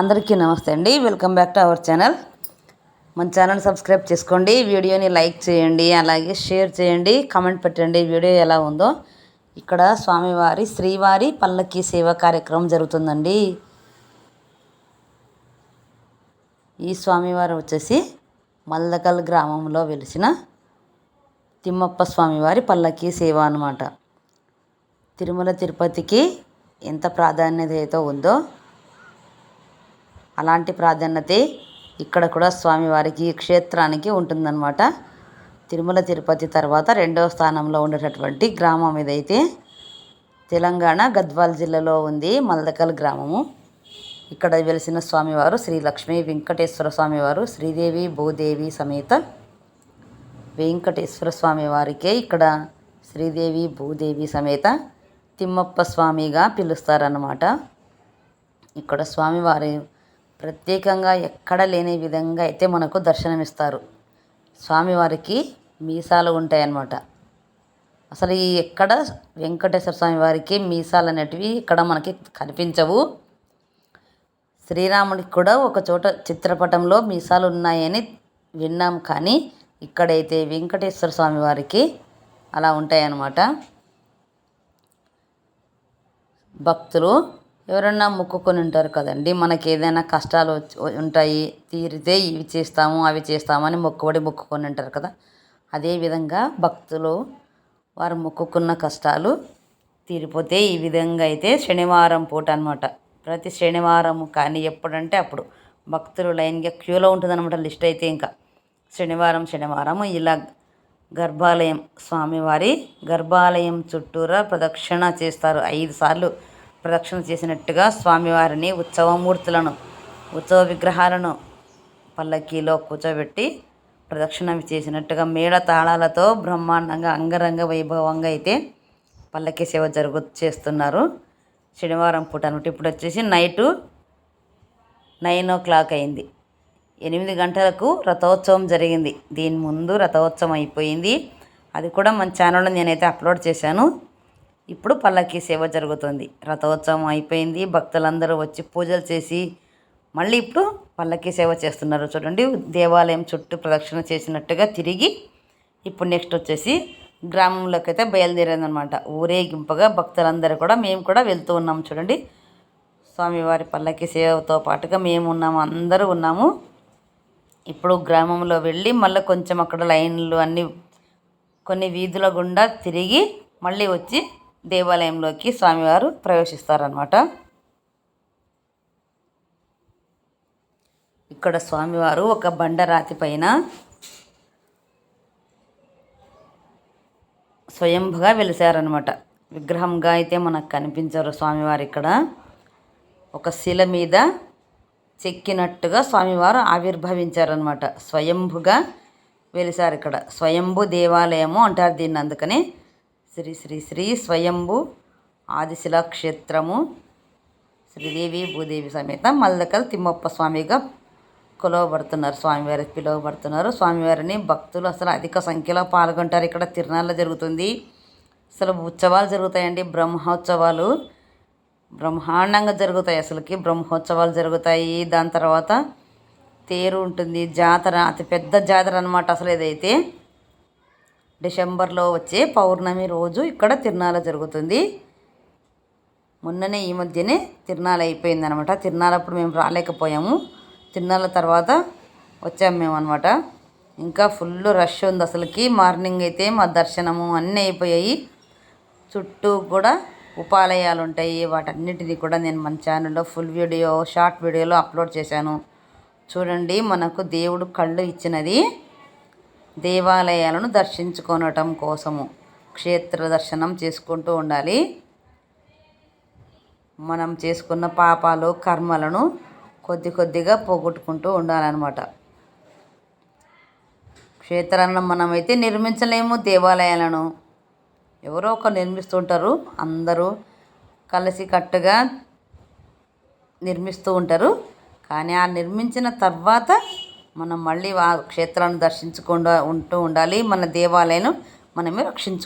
అందరికీ నమస్తే అండి. Welcome back to our channel మన ఛానల్ సబ్స్క్రైబ్ చేసుకోండి. వీడియోని లైక్ చేయండి. అలాగే షేర్ చేయండి. కామెంట్ పెట్టండి. వీడియో ఎలా ఉందో. ఇక్కడ స్వామివారి శ్రీవారి పల్లకి సేవ కార్యక్రమం జరుగుతుందండి. ఈ స్వామివారు వచ్చేసి మల్దకల్ గ్రామంలో వెలిసిన తిమ్మప్ప స్వామివారి పల్లకి సేవ అన్నమాట. తిరుమల తిరుపతికి ఎంత ప్రాధాన్యత అయితే ఉందో అలాంటి ప్రాధాన్యత ఇక్కడ కూడా స్వామివారికి క్షేత్రానికి ఉంటుందన్నమాట. తిరుమల తిరుపతి తర్వాత రెండవ స్థానంలో ఉండేటటువంటి గ్రామం ఇదైతే తెలంగాణ గద్వాల్ జిల్లాలో ఉంది మల్దకల్ గ్రామము. ఇక్కడ వెలిసిన స్వామివారు శ్రీ లక్ష్మీ వెంకటేశ్వర స్వామివారు శ్రీదేవి భూదేవి సమేత వెంకటేశ్వర స్వామి వారికే ఇక్కడ శ్రీదేవి భూదేవి సమేత తిమ్మప్ప స్వామిగా పిలుస్తారన్నమాట. ఇక్కడ స్వామివారి ప్రత్యేకంగా ఎక్కడ లేని విధంగా అయితే మనకు దర్శనమిస్తారు. స్వామివారికి మీసాలు ఉంటాయన్నమాట. అసలు ఈ ఎక్కడ వెంకటేశ్వర స్వామి వారికి మీసాలు అనేటివి ఇక్కడ మనకి కనిపించవు. శ్రీరాముడికి కూడా ఒక చోట చిత్రపటంలో మీసాలు ఉన్నాయని విన్నాం కానీ ఇక్కడైతే వెంకటేశ్వర స్వామి వారికి అలా ఉంటాయన్నమాట. భక్తులు ఎవరన్నా మొక్కుకొని ఉంటారు కదండి. మనకి ఏదైనా కష్టాలు ఉంటాయి తీరితే ఇవి చేస్తాము అవి చేస్తామని మొక్కుబడి మొక్కుకొని ఉంటారు కదా. అదేవిధంగా భక్తులు వారు మొక్కుకున్న కష్టాలు తీరిపోతే ఈ విధంగా అయితే శనివారం పూట అనమాట ప్రతి శనివారం కానీ ఎప్పుడంటే అప్పుడు. భక్తులు లైన్గా క్యూలో ఉంటుందన్నమాట లిస్ట్ అయితే ఇంకా. శనివారం శనివారం ఇలా గర్భాలయం స్వామివారి గర్భాలయం చుట్టూరా ప్రదక్షిణ చేస్తారు. ఐదు సార్లు ప్రదక్షిణ చేసినట్టుగా స్వామివారిని ఉత్సవమూర్తులను ఉత్సవ విగ్రహాలను పల్లకీలో కూర్చోబెట్టి ప్రదక్షిణ చేసినట్టుగా మేళ తాళాలతో బ్రహ్మాండంగా అంగరంగ వైభవంగా అయితే పల్లకి సేవ జరుగు చేస్తున్నారు. శనివారం పూట అనమాట ఇప్పుడు వచ్చేసి నైటు నైన్ ఓ క్లాక్ అయింది. ఎనిమిది గంటలకు రథోత్సవం జరిగింది. దీని ముందు రథోత్సవం అయిపోయింది. అది కూడా మన ఛానల్లో నేనైతే అప్లోడ్ చేశాను. ఇప్పుడు పల్లకి సేవ జరుగుతుంది. రథోత్సవం అయిపోయింది. భక్తులందరూ వచ్చి పూజలు చేసి మళ్ళీ ఇప్పుడు పల్లకి సేవ చేస్తున్నారు. చూడండి దేవాలయం చుట్టూ ప్రదక్షిణ చేసినట్టుగా తిరిగి ఇప్పుడు నెక్స్ట్ వచ్చేసి గ్రామంలోకి అయితే బయలుదేరిందనమాట. ఊరేగింపుగా భక్తులందరూ కూడా మేము కూడా వెళ్తూ ఉన్నాం చూడండి. స్వామివారి పల్లకి సేవతో పాటుగా మేము ఉన్నాము అందరూ ఉన్నాము. ఇప్పుడు గ్రామంలో వెళ్ళి మళ్ళీ కొంచెం అక్కడ లైన్లు అన్నీ కొన్ని వీధుల గుండా తిరిగి మళ్ళీ వచ్చి దేవాలయంలోకి స్వామివారు ప్రవేశిస్తారనమాట ఇక్కడ స్వామివారు ఒక బండరాతి పైన స్వయంభుగా వెలిసారనమాట విగ్రహంగా అయితే మనకు కనిపించారు స్వామివారు ఇక్కడ. ఒక శిల మీద చెక్కినట్టుగా స్వామివారు ఆవిర్భవించారనమాట స్వయంభుగా వెలిసారు ఇక్కడ. స్వయంభు దేవాలయము అంటారు దీన్ని అందుకని శ్రీ శ్రీ శ్రీ స్వయంభు ఆదిశిలాక్షేత్రము శ్రీదేవి భూదేవి సమేత మల్లకల్ తిమ్మప్ప స్వామిగా కొలవబడుతున్నారు స్వామివారి పిలువబడుతున్నారు. స్వామివారిని భక్తులు అసలు అధిక సంఖ్యలో పాల్గొంటారు. ఇక్కడ తిరునాళ్ళ జరుగుతుంది. అసలు ఉత్సవాలు జరుగుతాయండి. బ్రహ్మోత్సవాలు బ్రహ్మాండంగా జరుగుతాయి. అసలుకి బ్రహ్మోత్సవాలు జరుగుతాయి. దాని తర్వాత తేరు ఉంటుంది. జాతర అతి పెద్ద జాతర అనమాట అసలు ఏదైతే డిసెంబర్లో వచ్చే పౌర్ణమి రోజు ఇక్కడ తిరునాల జరుగుతుంది. మొన్ననే ఈ మధ్యనే తిరునాల అయిపోయింది అనమాట అప్పుడు మేము రాలేకపోయాము. తిరునాల తర్వాత వచ్చాము మేము అనమాట ఇంకా ఫుల్ రష్ ఉంది అసలుకి. మార్నింగ్ అయితే మా దర్శనము అన్నీ అయిపోయాయి. చుట్టూ కూడా ఉపాలయాలు ఉంటాయి. వాటన్నిటిని కూడా నేను మన ఛానల్లో ఫుల్ వీడియో షార్ట్ వీడియోలో అప్లోడ్ చేశాను. చూడండి మనకు దేవుడు కళ్ళు ఇచ్చినది. దేవాలయాలను దర్శించుకోనటం కోసము క్షేత్ర దర్శనం చేసుకుంటూ ఉండాలి. మనం చేసుకున్న పాపాలు కర్మలను కొద్ది కొద్దిగా పోగొట్టుకుంటూ ఉండాలన్నమాట. క్షేత్రాలను మనమైతే నిర్మించలేము దేవాలయాలను. ఎవరో ఒకరు నిర్మిస్తుంటారు అందరూ కలిసి కట్టుగా నిర్మిస్తూ ఉంటారు. కానీ ఆ నిర్మించిన తర్వాత మనం మళ్ళీ ఆ క్షేత్రాన్ని దర్శించకుండా ఉంటూ ఉండాలి. మన దేవాలయం మనమే రక్షించు